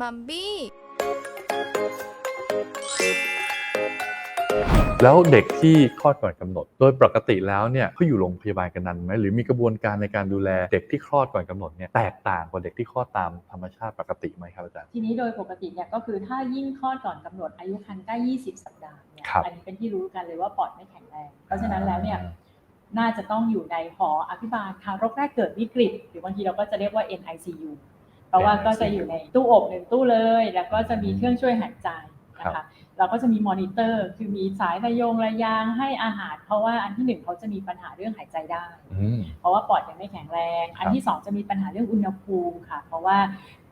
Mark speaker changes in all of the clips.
Speaker 1: มัมบี้
Speaker 2: แล้วเด็กที่คลอดก่อนกำหนด โดยปกติแล้วเนี่ยเขาอยู่โรงพยาบาลกันนานไหมหรือมีกระบวนการในการดูแลเด็กที่คลอดก่อนกำหนดเนี่ยแตกต่างกว่าเด็กที่คลอดตามธรรมชาติปกติไหมครับอาจารย์
Speaker 3: ทีนี้โดยปกติเนี่ยก็คือถ้ายิ่งคลอดก่อนกำหนดอายุครรภ์ใกล้ 20 สัปดาห์เนี่ย
Speaker 2: ครับ
Speaker 3: อันนี้เป็นที่รู้กันเลยว่าปอดไม่แข็งแรง เพราะฉะนั้นแล้วเนี่ยน่าจะต้องอยู่ในหออภิบาลทารกแรกเกิดวิกฤต หรือบางทีเราก็จะเรียกว่า NICU เพ ราะว่าก็จะอยู่ในตู้อบหนึ่งตู้เลย แล้วก็จะมีเครื่องช่วยหายใจนะคะเราก็จะมีมอนิเตอร์ คือมีสายระยงระยางให้อาหาร เพราะว่าอันที่หนึ่งเขาจะมีปัญหาเรื่องหายใจได้
Speaker 2: อืม
Speaker 3: เพราะว่าปอดยังไม่แข็งแรง อันที่สองจะมีปัญหาเรื่องอุณหภูมิค่ะ เพราะว่า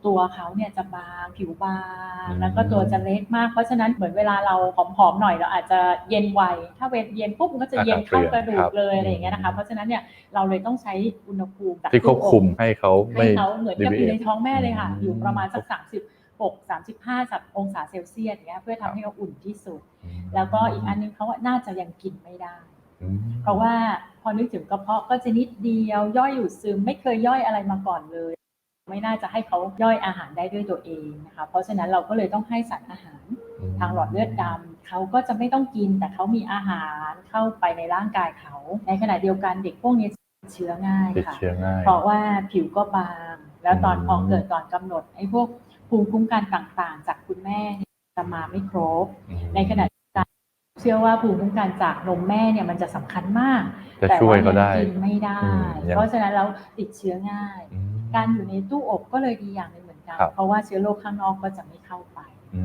Speaker 3: ตัวเขาเนี่ยจะบางผิวบาง
Speaker 2: อืม
Speaker 3: แล้วก็ตัวจะเล็กมาก เพราะฉะนั้นเหมือนเวลาเราผอมๆหน่อยเราอาจจะเย็นไว ถ้าเวทเย็นปุ๊บมันก็จะเย็นเข้ากระดูกเลยอะไรอย่างเงี้ยนะคะ เพราะฉะนั้นเนี่ยเราเลยต้องใช้อุณหภูมิจาก
Speaker 2: ที่ควบคุมให้เขา
Speaker 3: ให้
Speaker 2: ไม่
Speaker 3: เขาเหมือนกับอยู่ใน
Speaker 2: deviate
Speaker 3: ท้องแม่เลยค่ะ
Speaker 2: อืม
Speaker 3: อยู่ประมาณสัก 36 35องศาเซลเซียสอย่างเงี้ยเพื่อทำให้เขาอุ่นที่สุด แล้วก็อีกอันนึงเขาว่าน่าจะยังกินไม่ได้
Speaker 2: อืม
Speaker 3: เพราะว่าพอนึกถึงกระเพาะก็จะนิดเดียวย่อยอยู่ซึมไม่เคยย่อยอะไรมาก่อนเลย ไม่น่าจะให้เขาย่อยอาหารได้ด้วยตัวเองนะคะเพราะฉะนั้นเราก็เลยต้องให้สารอาหารทางหลอดเลือดดำเขาก็จะไม่ต้องกินแต่เขามีอาหารเข้าไปในร่างกายเขา ในขณะเดียวกันเด็กพวกนี้ติดเชื้อง่าย
Speaker 2: ติด
Speaker 3: ค่ะ
Speaker 2: เชื้อง่าย
Speaker 3: เพราะว่าผิวก็บาง แล้วตอน
Speaker 2: อืม
Speaker 3: พอเกิดก่อนกำหนดไอ้พวกภูมิคุ้มกันต่างๆ จากคุณแม่เนี่ยจะมาไม่ครบ
Speaker 2: อืม
Speaker 3: ในขณะเดียวกันเชื่อว่าภูมิคุ้มกันจากนมแม่เนี่ยมันจะสำคัญมาก
Speaker 2: จะช่วยเขาได้
Speaker 3: แต่ายังกินไม่ได้
Speaker 2: อืมยัง
Speaker 3: เพราะฉะนั้นเราติดเชื้อง่าย
Speaker 2: อืม
Speaker 3: การอยู่ในตู้อบก็เลยดีอย่างหนึ่งเหมือนกัน
Speaker 2: ครับ
Speaker 3: เพราะว่าเชื้อโรคข้างนอกก็จะไม่เข้าไป
Speaker 2: อื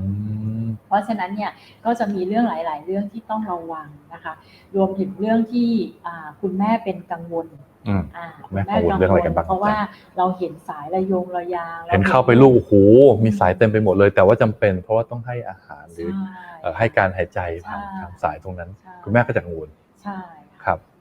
Speaker 2: ม
Speaker 3: เพราะฉะนั้นเนี่ยก็จะมีเรื่องหลาย ๆ เรื่องที่ต้องระวังนะคะ รวมถึงเรื่องที่อ่าคุณแม่เป็นกังวล
Speaker 2: อืม
Speaker 3: อ่า
Speaker 2: แม่กังวลเรื่องอะไรกันบ้าง
Speaker 3: เพราะว่าเราเห็นสายระยงระยาง
Speaker 2: เห็นเข้าไปลูกโอ้โหมีสายเต็มไปหมดเลย แต่ว่าจำเป็น เพราะว่าต้องให้อาหารหรือ
Speaker 3: ใช่
Speaker 2: เอ่อให้การหายใจผ่าน
Speaker 3: ใช่
Speaker 2: ทางสายตรงนั้น
Speaker 3: ใช่
Speaker 2: คุณแม่ก็จะกังวล
Speaker 3: ใช่ะ
Speaker 2: ค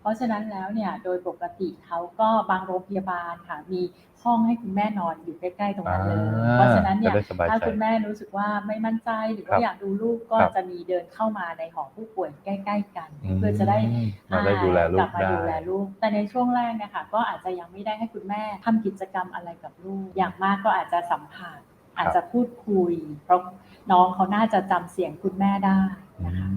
Speaker 2: รับ
Speaker 3: เพราะฉะนั้นแล้วเนี่ยโดยปกติเขาก็บางโรงพยาบาลค่ะมีห้องให้คุณแม่นอนอยู่ใกล้ๆตรงนั้นเลย
Speaker 2: อ่า
Speaker 3: เพราะฉะนั้นเนี่ย
Speaker 2: จะได้สบายใจ
Speaker 3: ถ้าคุณแม่รู้สึกว่าไม่มั่นใจหรือ
Speaker 2: ครั
Speaker 3: ว่า
Speaker 2: บ
Speaker 3: อยากดูลูกก็
Speaker 2: ครับ
Speaker 3: จะมีเดินเข้ามาในหอผู้ป่วยใกล้ๆกัน เพื่อจะได้
Speaker 2: มมาได้ดูแลลู
Speaker 3: กลั
Speaker 2: ก
Speaker 3: บมา
Speaker 2: ได้
Speaker 3: ดูแลลูก แต่ในช่วงแรกเนะคะก็อาจจะยังไม่ได้ให้คุณแม่ทำกิจกรรมอะไรกับลูก อย่างมากก็อาจจะสัมผัสอาจจะพูดคุย เพราะน้องเขาน่าจะจำเสียงคุณแม่ได้นะคะ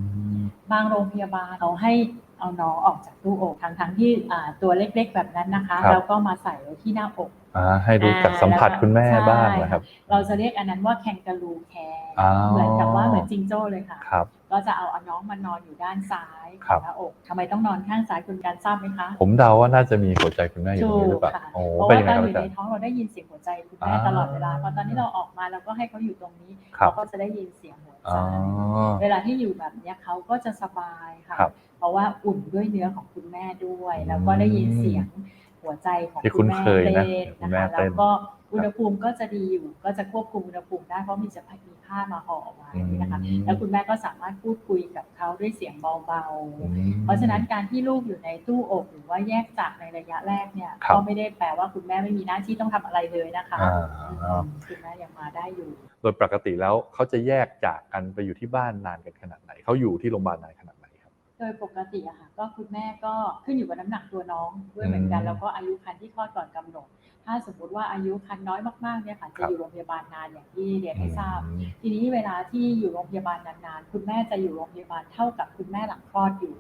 Speaker 3: บางโรงพยาบาลเขาให้ เอาน้องออกจากตู้อกทั้งทั้งๆที่อ่าตัวเล็กๆแบบนั้นนะคะ
Speaker 2: ครับ
Speaker 3: แล้วก็มาใส่ไว้ที่หน้าอก
Speaker 2: อ่าให้รู้จักสัมผัสคุณแม่บ้างนะครับ
Speaker 3: เราจะเรียกอันนั้นว่าแคนการูแคร์
Speaker 2: อ๋อ
Speaker 3: เหมือนกับว่าเหมือนจิงโจ้เลยค่ะ
Speaker 2: ครับ
Speaker 3: ก็จะเอาเอาน้องมานอนอยู่ด้านซ้ายข
Speaker 2: ครั
Speaker 3: อบงหน้าอกทำไมต้องนอนข้างซ้ายคุณการทราบไหมคะ
Speaker 2: ผมเดาว่าน่าจะมีหัวใจคุณแม่อยู่ตรงนี้หรือเปล่า
Speaker 3: ค่ะ
Speaker 2: โอ้
Speaker 3: เพราะ
Speaker 2: เป็น
Speaker 3: ว่า
Speaker 2: ยังไง
Speaker 3: ตอน
Speaker 2: ครับ
Speaker 3: อยู่
Speaker 2: อาจารย์
Speaker 3: ในท้องเราได้ยินเสียงหัวใจคุณแม่
Speaker 2: อ่า
Speaker 3: ตลอดเวลาพอตอนนี้เราออกมาเราก็ให้เขาอยู่ตรงนี้
Speaker 2: ครับ
Speaker 3: เขาก็จะได้ยินเสียงหัว
Speaker 2: อ๋
Speaker 3: ใจ
Speaker 2: อ
Speaker 3: เวลาที่อยู่แบบเนี้ยเขาก็จะสบายค่ะ
Speaker 2: ครับ
Speaker 3: เพราะว่าอุ่นด้วยเนื้อของคุณแม่ด้วย แล้วก็ได้ยินเสียงหัวใจของ
Speaker 2: ที่
Speaker 3: คุณแม่
Speaker 2: คุ้นเคยนะ
Speaker 3: เต้น
Speaker 2: คุ
Speaker 3: นะ
Speaker 2: ณแม่
Speaker 3: คะ
Speaker 2: เต้
Speaker 3: แล้
Speaker 2: น
Speaker 3: วก็อุณหภูมิก็จะดีอยู่ ก็จะควบคุมอุณหภูมิได้เพราะมีจะมีผ้ามาห่อเอาไว้นะคะ
Speaker 2: อืม
Speaker 3: แล้วคุณแม่ก็สามารถพูดคุยกับเขาด้วยเสียงเบา
Speaker 2: อืม
Speaker 3: ๆเพราะฉะนั้นการที่ลูกอยู่ในตู้อบหรือว่าแยกจากในระยะแรกเนี่ย
Speaker 2: ครับ
Speaker 3: ก็ไม่ได้แปลว่าคุณแม่ไม่มีหน้าที่ต้องทำอะไรเลยนะคะ
Speaker 2: อ่า
Speaker 3: อืมคุณแม่ยังมาได้อยู่
Speaker 2: โดยปกติแล้วเขาจะแยกจากกันไปอยู่ที่บ้านนานกันขนาดไหนเขาอยู่ที่โรงพยาบาลนานขนาดไหนครับ
Speaker 3: โดยปกติอะค่ะก็คุณแม่ก็ขึ้นอยู่กับน้ำหนักตัวน้องด้วยเหมือนกัน
Speaker 2: อืม
Speaker 3: แล้วก็อายุครรภ์ที่คลอดก่อนกำหนด ถ้าสมมุติว่าอายุครรภ์น้อยมากๆเนี่ยค่ะ
Speaker 2: ครั
Speaker 3: จะ
Speaker 2: บ
Speaker 3: อยู่โรงพยาบาลนานอย่างที่เรียนให้ทราบ
Speaker 2: อืม
Speaker 3: ทีนี้เวลาที่อยู่โรงพยาบาลนานๆคุณแม่จะอยู่โรงพยาบาลเท่ากับคุณแม่หลังคลอดอยู่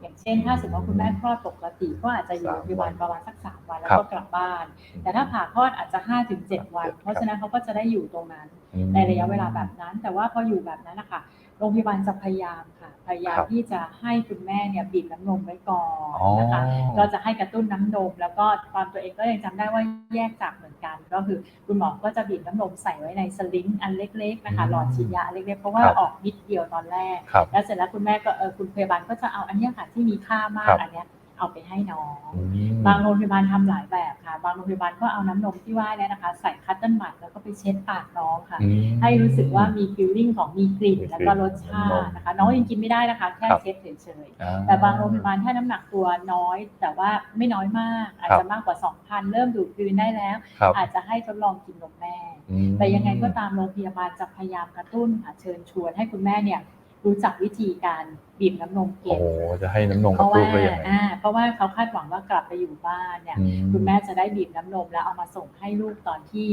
Speaker 3: อย่างเช่น ถ้าสมมติว่าคุณแม่คลอดปกติ ก็อาจจะอยู่โรงพยาบาลประมาณสักสามวันแล้ว
Speaker 2: ครับ
Speaker 3: ก็กลับบ้าน แต่ถ้าผ่าคลอดอาจจะห้าถึงเจ็ดวัน
Speaker 2: ครับ
Speaker 3: เพราะฉะนั้นเขาก็จะได้อยู่ตรงนั้น
Speaker 2: อืม
Speaker 3: ในระยะเวลาแบบนั้น แต่ว่าพออยู่แบบนั้นนะคะโรงพยาบาลจะพยายามค่ะ พยายาม
Speaker 2: ครับ
Speaker 3: ที่จะให้คุณแม่เนี่ยบีบน้ำนมไว้ก่อน
Speaker 2: อ๋อ
Speaker 3: นะคะก็จะให้กระตุ้นน้ำนม แล้วก็ตอนตัวเองก็ยังจำได้ว่าแยกจากเหมือนกัน ก็คือคุณหมอก็จะบีบน้ำนมใส่ไว้ในสลิงอันเล็กๆนะคะ
Speaker 2: อืม
Speaker 3: หลอดฉีดยาอันเล็กๆเพราะว่า
Speaker 2: ครับ
Speaker 3: ออกนิดเดียวตอนแรก
Speaker 2: ครับ
Speaker 3: แล้วเสร็จแล้วคุณแม่ก็เออคุณพยาบาลก็จะเอาอันเนี้ยค่ะที่มีค่ามาก
Speaker 2: ครับ
Speaker 3: อันเนี้ย เอาไปให้น้อง
Speaker 2: อืม
Speaker 3: บางโรงพยาบาลทำหลายแบบค่ะ บางโรงพยาบาลก็เอาน้ำนมที่ว่าเนี่ยนะคะ ใส่คัตเติ้ลบัตแล้วก็ไปเช็ดปากน้องค่ะ
Speaker 2: อืม
Speaker 3: ให้รู้สึกว่ามีฟิลลิ่งของมีกลิ่น
Speaker 2: มีกลิ่น
Speaker 3: แล้วก็รสชาตินะคะ น้องยังกินไม่ได้นะคะ แค่
Speaker 2: ครับ
Speaker 3: เช็ดเฉย
Speaker 2: อ่
Speaker 3: ๆแต่บางโรงพยาบาลถ้าน้ำหนักตัวน้อย แต่ว่าไม่น้อยมาก อาจ
Speaker 2: ครั
Speaker 3: จะ
Speaker 2: บ
Speaker 3: มากกว่า 2,000 เริ่มดูดกลืนได้แล้ว
Speaker 2: ครับ
Speaker 3: อาจจะให้ทดลองกินนมแม่
Speaker 2: อืม
Speaker 3: แต่ยังไงก็ตามโรงพยาบาลจะพยายามกระตุ้นค่ะเชิญชวนให้คุณแม่เนี่ย รู้จักวิธีการบีบน้ำนม
Speaker 2: โอ้
Speaker 3: เก่ง
Speaker 2: โหจะให้น้ำนม
Speaker 3: เพ
Speaker 2: กับ
Speaker 3: ราะ
Speaker 2: ลู
Speaker 3: ว่าก
Speaker 2: ได้ยังไง
Speaker 3: อ่าเพราะว่าเขาคาดหวังว่ากลับไปอยู่บ้านเนี่ย
Speaker 2: อื
Speaker 3: คุณแม่จะได้บีบน้ำนมแล้วเอามาส่งให้ลูกตอนที่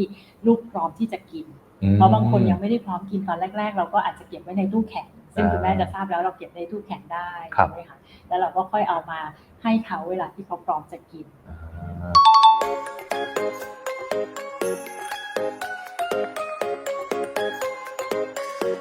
Speaker 3: ลูกพร้อมที่จะกิน
Speaker 2: อืม
Speaker 3: เพราะบางคนยังไม่ได้พร้อมกินตอนแรก ๆ เราก็อาจจะเก็บไว้ในตู้แข็งซึ่ง
Speaker 2: อ่า
Speaker 3: คุณแม่จะทราบแล้วเราเก็บในตู้แข็งได้
Speaker 2: ครับ
Speaker 3: ใช่ไหมคะแล้วเราก็ค่อยเอามาให้เขาเวลาที่เขาพร้อมจะกิน
Speaker 2: อ่า